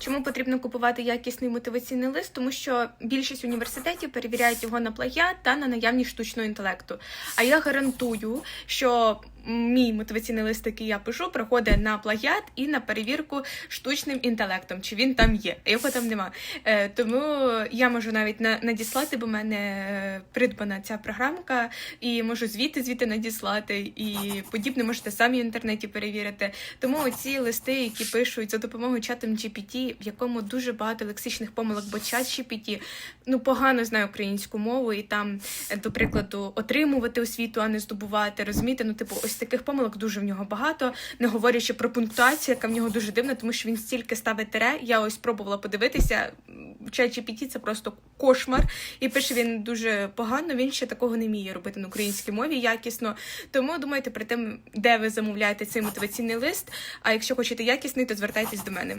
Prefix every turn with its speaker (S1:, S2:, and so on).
S1: Чому потрібно купувати якісний мотиваційний лист? Тому що більшість університетів перевіряють його на плагіат та на наявність штучного інтелекту. А я гарантую, що мій мотиваційний лист, який я пишу, проходить на плагіат і на перевірку штучним інтелектом, чи він там є, а його там нема. Е, тому я можу навіть на, надіслати, бо в мене придбана ця програмка, і можу звіти звіти надіслати, і подібне можете самі в інтернеті перевірити. Тому ці листи, які пишуть за допомогою чатом GPT, в якому дуже багато лексичних помилок, бо чат GPT ну погано знає українську мову, і там, до прикладу, отримувати освіту, а не здобувати. Розумієте? Ну, типу, ось таких помилок дуже в нього багато. Не говорячи про пунктуацію, яка в нього дуже дивна, тому що він стільки ставить тире. Я ось пробувала подивитися. Чат GPT це просто кошмар, і пише він дуже погано. Він ще такого не вміє робити на українській мові якісно. Тому думайте про те, де ви замовляєте цей мотиваційний лист. А якщо хочете якісний, то звертайтесь до мене.